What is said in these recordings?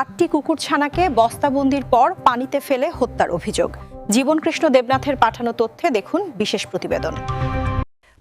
আটটি কুকুরছানাকে বস্তাবন্দির পর পানিতে ফেলে হত্যার অভিযোগ। জীবনকৃষ্ণ দেবনাথের পাঠানো তথ্যে দেখুন বিশেষ প্রতিবেদন।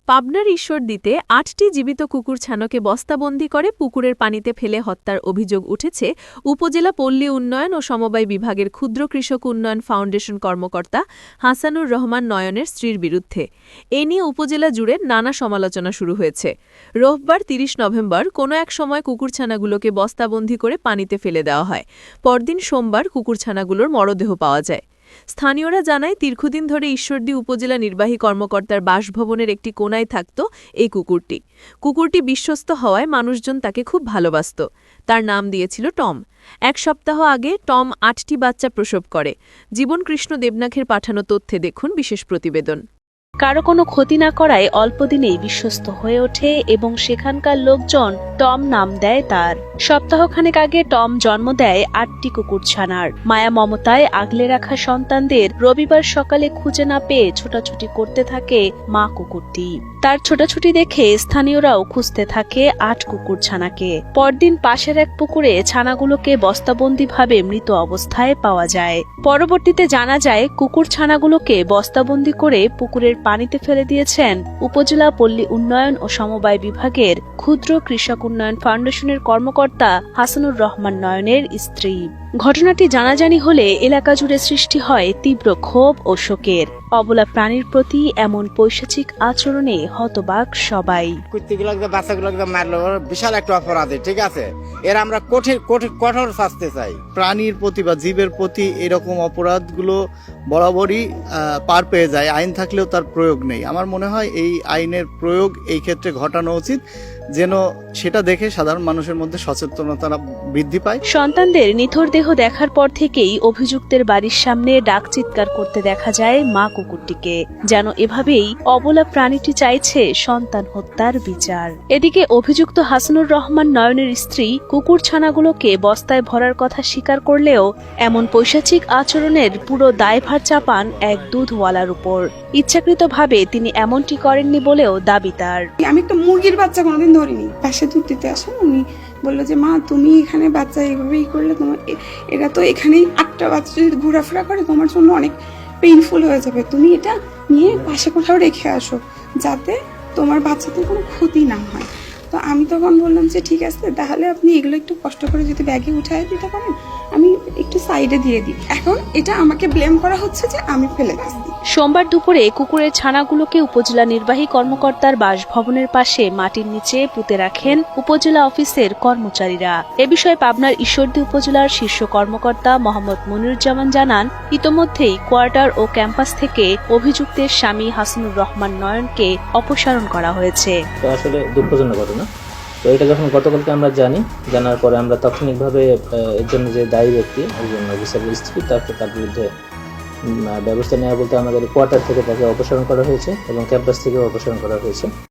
পাবনার ঈশ্বরদীতে আটটি জীবিত কুকুরছানাকে বস্তাবন্দি করে পুকুরের পানিতে ফেলে হত্যার অভিযোগ উঠেছে উপজেলা পল্লী উন্নয়ন ও সমবায় বিভাগের ক্ষুদ্র কৃষক উন্নয়ন ফাউন্ডেশন কর্মকর্তা হাসানুর রহমান নয়নের স্ত্রীর বিরুদ্ধে। এ নিয়ে উপজেলা জুড়ে নানা সমালোচনা শুরু হয়েছে। রোববার ৩০ নভেম্বর কোনো এক সময় কুকুরছানাগুলোকে বস্তাবন্দি করে পানিতে ফেলে দেওয়া হয়। পরদিন সোমবার কুকুরছানাগুলোর মরদেহ পাওয়া যায়। স্থানীয়রা জানায়, দীর্ঘদিন ধরে ঈশ্বরদী উপজেলা নির্বাহী কর্মকর্তার বাসভবনের একটি কোনায় থাকত এই কুকুরটি। কুকুরটি বিশ্বস্ত হওয়ায় মানুষজন তাকে খুব ভালোবাসত। তার নাম দিয়েছিল টম। এক সপ্তাহ আগে টম আটটি বাচ্চা প্রসব করে। জীবন কৃষ্ণ দেবনাথের পাঠানো তথ্যে দেখুন বিশেষ প্রতিবেদন। কারও কোনো ক্ষতি না করায় অল্পদিনেই বিশ্বস্ত হয়ে ওঠে এবং সেখানকার লোকজন টম নাম দেয় তার। সপ্তাহখানেক আগে টম জন্ম দেয় আটটি কুকুরছানার মায়া মমতায় আগলে রাখা সন্তানদের রবিবার সকালে খুঁজে না পেয়ে ছোটাছুটি করতে থাকে মা কুকুরটি। তার ছোটাছুটি দেখে স্থানীয়রাও খুঁজতে থাকে আট কুকুরছানাকে পরদিন পাশের এক পুকুরে ছানাগুলোকে বস্তাবন্দিভাবে মৃত অবস্থায় পাওয়া যায়। পরবর্তীতে জানা যায় কুকুর ছানাগুলোকে বস্তাবন্দি করে পুকুরের পানিতে ফেলে দিয়েছেন উপজেলা পল্লী উন্নয়ন ও সমবায় বিভাগের ক্ষুদ্র কৃষক উন্নয়ন ফাউন্ডেশনের কর্মকর্তা হাসানুর রহমান নয়নের স্ত্রী। ঘটনাটি জানাজানি হলে এলাকা জুড়ে সৃষ্টি হয় তীব্র ক্ষোভ ও শোকের। অবলা প্রাণীর প্রতি এমন পৈশাচিক আচরণে হতবাক সবাই। কুত্তিগুলোকে বাচ্চাগুলোকে মারলো বিশাল একটা অপরাধী ঠিক আছে? এর আমরা কঠিন কঠিন কঠোর শাস্তি চাই। প্রাণীর প্রতি বা জীবের প্রতি এরকম অপরাধগুলো বরাবরই আহ, পার পেয়ে যায়। আইন থাকলেও তার প্রয়োগ নেই। আমার মনে হয় এই আইনের প্রয়োগ এই ক্ষেত্রে ঘটানো উচিত। যেন সেটা দেখে সাধারণ মানুষের মধ্যে সচেতনতা বৃদ্ধি পায়। সন্তানদের নিথর দেহ দেখার পর থেকেই অভিযুক্তের বাড়ির সামনে ডাক চিৎকার করতে দেখা যায় মা কুকুরটিকে যেন এভাবেই অবলা প্রাণীটি চাইছে সন্তান হত্যার বিচার। এদিকে অভিযুক্ত হাসানুর রহমান নয়নের স্ত্রী কুকুর ছানাগুলোকে বস্তায় ভরার কথা স্বীকার করলেও এমন পৈশাচিক আচরণের পুরো দায়ভার চাপান এক দুধওয়ালার উপর। ইচ্ছাকৃতভাবে তিনি এমনটি করেননি বলেও দাবি তার। আমি তো মুরগির বাচ্চা কোনোদিন ধরিনি, পাশে দুধ দিতে আসেন উনি বলল যে, মা, তুমি এখানে বাচ্চা এইভাবেই করলে তোমার এরা তো এখানেই আটটা বাচ্চা যদি ঘোরাফেরা করে, তোমার জন্য অনেক পেইনফুল হয়ে যাবে। তুমি এটা নিয়ে পাশে কোথাও রেখে আসো, যাতে তোমার বাচ্চাদের কোনো ক্ষতি না হয়। তো আমি তখন বললাম যে, ঠিক আছে, তাহলে আপনি এগুলো একটু কষ্ট করে যদি ব্যাগে উঠায় দিতে পারেন, আমি একটু সাইডে দিয়ে দিই। এখন এটা আমাকে ব্লেম করা হচ্ছে যে, আমি ফেলে দিচ্ছি। সোমবার দুপুরে কুকুরের ছানাগুলোকে উপজেলা নির্বাহী কর্মকর্তার বাসভবনের পাশে মাটির নিচে পুঁতে রাখেন উপজেলা অফিসের কর্মচারীরা। এ বিষয়ে পাবনার ঈশ্বরদী উপজেলার শীর্ষ কর্মকর্তা মোহাম্মদ মনিরুজ্জামান জানান, ইতোমধ্যেই কোয়ার্টার ও ক্যাম্পাস থেকে অভিযুক্তের স্বামী হাসানুর রহমান নয়নকে অপসারণ করা হয়েছে। আসলে দুঃখজনক ঘটনা। তো এটা যখন গতকালকে আমরা জানি, জানার পরে আমরা তাৎক্ষণিকভাবে এর জন্য যে দায়ী ব্যক্তি, একজন অফিসারের স্ত্রী তার বিরুদ্ধে ব্যবস্থা নেওয়া বলতে আমাদের কোয়ার্টার থেকে তাকে অপসারণ করা হয়েছে এবং ক্যাম্পাস থেকেও অপসারণ করা হয়েছে।